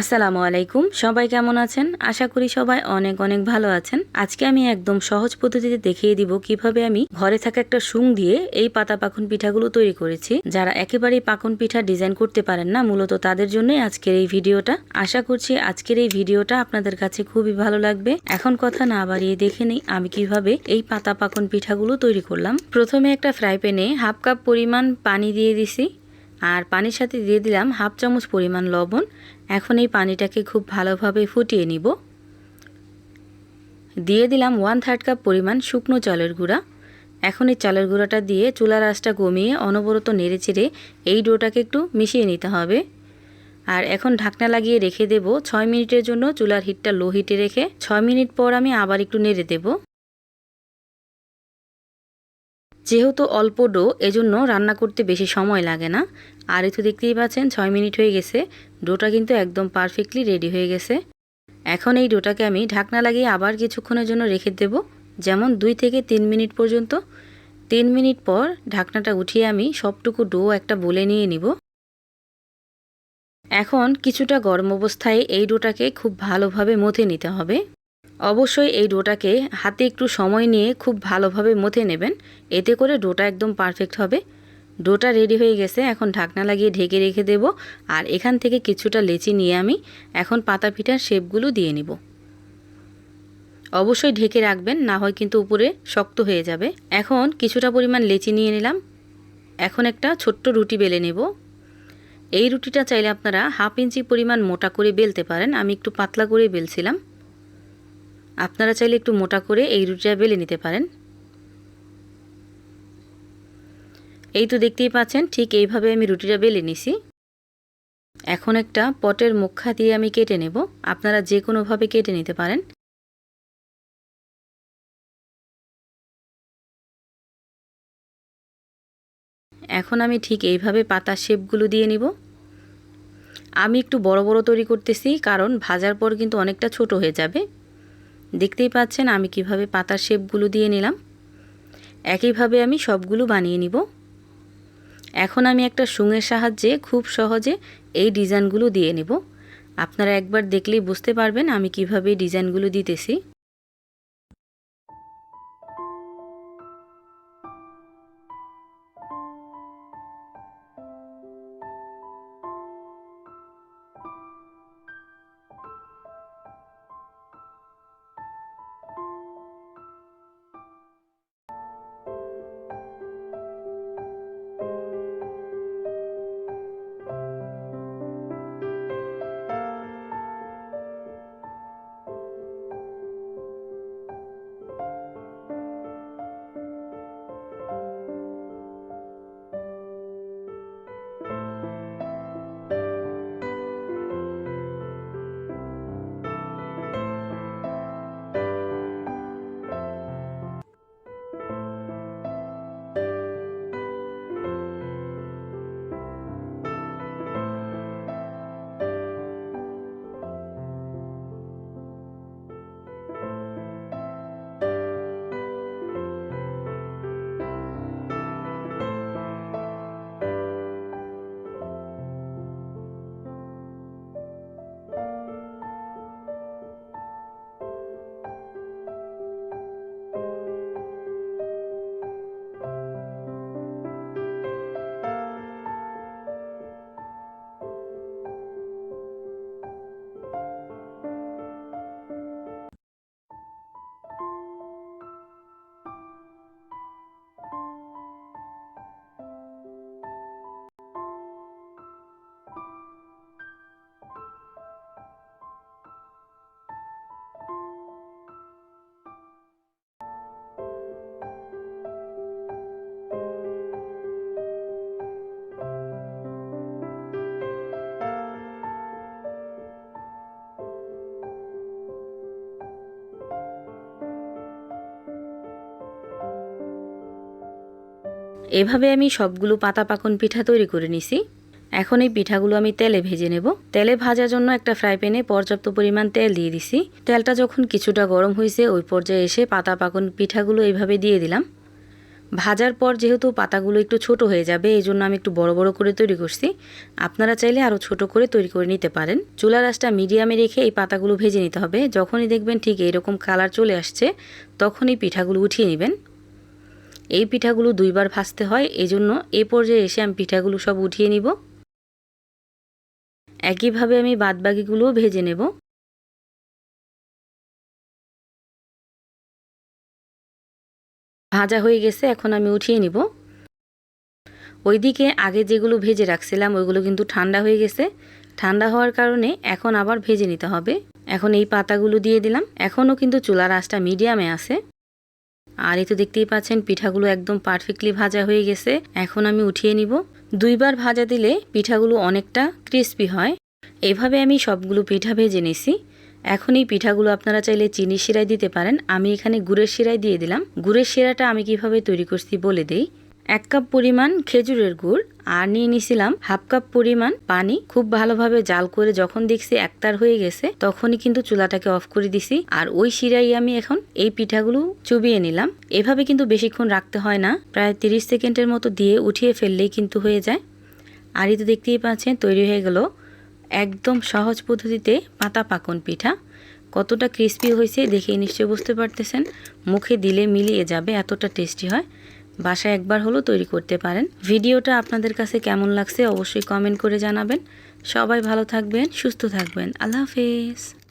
আসসালামু আলাইকুম। সবাই কেমন আছেন? আশা করি সবাই অনেক অনেক ভালো আছেন। আজকে আমি একদম সহজ পদ্ধতিতে দেখিয়ে দিব কীভাবে আমি ঘরে থাকা একটা শুং দিয়ে এই পাতা পাখন পিঠাগুলো তৈরি করেছি। যারা একেবারেই পাখন পিঠা ডিজাইন করতে পারেন না, মূলত তাদের জন্যই আজকের এই ভিডিওটা। আশা করছি আজকের এই ভিডিওটা আপনাদের কাছে খুবই ভালো লাগবে। এখন কথা না বাড়িয়ে দেখে নেই আমি কীভাবে এই পাতা পাখন পিঠাগুলো তৈরি করলাম। প্রথমে একটা ফ্রাই প্যানে হাফ কাপ পরিমাণ পানি দিয়ে দিছি। আর পানির সাথে দিয়ে দিলাম হাফ চামচ পরিমাণ লবণ। এখন এই পানিটাকে খুব ভালোভাবে ফুটিয়ে নিব। দিয়ে দিলাম ওয়ান থার্ড কাপ পরিমাণ শুকনো চালের গুঁড়া। এখন এই চালের গুঁড়াটা দিয়ে চুলার আঁচটা কমিয়ে অনবরত নেড়ে চেড়ে এই ডোটাকে একটু মিশিয়ে নিতে হবে। আর এখন ঢাকনা লাগিয়ে রেখে দেব। ছয় মিনিটের জন্য চুলার হিটটা লো হিটে রেখে ছয় মিনিট পর আমি আবার একটু নেড়ে দেবো। যেহেতু অল্প ডো, এজন্য রান্না করতে বেশি সময় লাগে না। আর এতো দেখতেই পাচ্ছেন, ছয় মিনিট হয়ে গেছে। ডোটা কিন্তু একদম পারফেক্টলি রেডি হয়ে গেছে। এখন এই ডোটাকে আমি ঢাকনা লাগিয়ে আবার কিছুক্ষণের জন্য রেখে দেব, যেমন দুই থেকে তিন মিনিট পর্যন্ত। তিন মিনিট পর ঢাকনাটা উঠিয়ে আমি সবটুকু ডো একটা বলে নিয়ে নিব। এখন কিছুটা গরম অবস্থায় এই ডোটাকে খুব ভালোভাবে মথে নিতে হবে। অবশ্যই এই ডোটাকে হাতে একটু সময় নিয়ে খুব ভালোভাবে মথে নেবেন। এতে করে ডোটা একদম পারফেক্ট হবে। ডোটা রেডি হয়ে গেছে, এখন ঢাকনা লাগিয়ে ঢেকে রেখে দেব। আর এখান থেকে কিছুটা লেচি নিয়ে আমি এখন পাতা পিঠার শেপগুলো দিয়ে নিব। অবশ্যই ঢেকে রাখবেন, না হয় কিন্তু উপরে শক্ত হয়ে যাবে। এখন কিছুটা পরিমাণ লেচি নিয়ে নিলাম। এখন একটা ছোট্ট রুটি বেলে নেব। এই রুটিটা চাইলে আপনারা হাফ ইঞ্চি পরিমাণ মোটা করে বেলতে পারেন। আমি একটু পাতলা করে বেলছিলাম। আপনারা চাইলে একটু মোটা করে এই রুটিটা বেলে নিতে পারেন। এই তো দেখতেই পাচ্ছেন, ঠিক এইভাবে আমি রুটিটা বেলে নিছি। এখন একটা পটের মুখা দিয়ে আমি কেটে নেব। আপনারা যে কোনোভাবে কেটে নিতে পারেন। এখন আমি ঠিক এইভাবে পাতার শেপগুলো দিয়ে নিব। আমি একটু বড় বড় তৈরি করতেছি, কারণ ভাজার পর কিন্তু অনেকটা ছোট হয়ে যাবে। দেখতেই পাচ্ছেন আমি কীভাবে পাতার শেপগুলো দিয়ে নিলাম। একইভাবে আমি সবগুলো বানিয়ে নিব। এখন আমি একটা সুঙের সাহায্যে খুব সহজে এই ডিজাইনগুলো দিয়ে নেব। আপনারা একবার দেখলেই বুঝতে পারবেন আমি কীভাবে ডিজাইনগুলো দিতেছি। এভাবে আমি সবগুলো পাতা পাকন পিঠা তৈরি করে নিছি। এখন এই পিঠাগুলো আমি তেলে ভেজে নেব। তেলে ভাজার জন্য একটা ফ্রাই প্যানে পর্যাপ্ত পরিমাণ তেল দিয়ে দিছি। তেলটা যখন কিছুটা গরম হয়েছে, ওই পর্যায়ে এসে পাতা পাকন পিঠাগুলো এইভাবে দিয়ে দিলাম। ভাজার পর যেহেতু পাতাগুলো একটু ছোট হয়ে যাবে, এই জন্য আমি একটু বড় বড় করে তৈরি করছি। আপনারা চাইলে আরও ছোট করে তৈরি করে নিতে পারেন। চুলা রাসটা মিডিয়ামে রেখে এই পাতাগুলো ভেজে নিতে হবে। যখনই দেখবেন ঠিক এইরকম কালার চলে আসছে, তখনই পিঠাগুলো উঠিয়ে নেবেন। এই পিঠাগুলো দুইবার ভাজতে হয় এই জন্য এই পর্যায়ে এসে আমি পিঠাগুলো সব উঠিয়ে নিব। একইভাবে আমি বাদবাকিগুলোও ভেজে নেব। ভাজা হয়ে গেছে, এখন আমি উঠিয়ে নিব। ওইদিকে আগে যেগুলো ভেজে রাখছিলাম, ওইগুলো কিন্তু ঠান্ডা হয়ে গেছে। ঠান্ডা হওয়ার কারণে এখন আবার ভেজে নিতে হবে। এখন এই পাতাগুলো দিয়ে দিলাম। এখনও কিন্তু চুলার আঁচটা মিডিয়ামে আছে। আর এই তো দেখতেই পাচ্ছেন, পিঠাগুলো একদম পারফেক্টলি ভাজা হয়ে গেছে। এখন আমি উঠিয়ে নিব। দুইবার ভাজা দিলে পিঠাগুলো অনেকটা ক্রিস্পি হয়। এভাবে আমি সবগুলো পিঠা ভেজে নিছি। এখন এই পিঠাগুলো আপনারা চাইলে চিনির শিরায় দিতে পারেন। আমি এখানে গুড়ের শিরায় দিয়ে দিলাম। গুড়ের শিরাটা আমি কীভাবে তৈরি করছি বলে দেই। এক কাপ পরিমাণ খেজুরের গুড় আর নিয়ে নিছিলাম হাফ কাপ পরিমাণ পানি। খুব ভালোভাবে জাল করে যখন দেখছি একতার হয়ে গেছে, তখনই কিন্তু চুলাটাকে অফ করে দিছি। আর ওই শিরাই আমি এখন এই পিঠাগুলো চুবিয়ে নিলাম। এভাবে কিন্তু বেশিক্ষণ রাখতে হয় না। প্রায় তিরিশ সেকেন্ডের মতো দিয়ে উঠিয়ে ফেললেই কিন্তু হয়ে যায়। আর এই তো দেখতেই পাচ্ছেন, তৈরি হয়ে গেল একদম সহজ পদ্ধতিতে পাতা পাকন পিঠা। কতটা ক্রিস্পি হয়েছে দেখে নিশ্চয়ই বুঝতে পারতেছেন। মুখে দিলে মিলিয়ে যাবে, এতটা টেস্টি হয়। বাসায় একবার হলেও তৈরি করতে পারেন। ভিডিওটা আপনাদের কাছে কেমন লাগছে অবশ্যই কমেন্ট করে জানাবেন। সবাই ভালো থাকবেন, সুস্থ থাকবেন। আল্লাহ হাফেজ।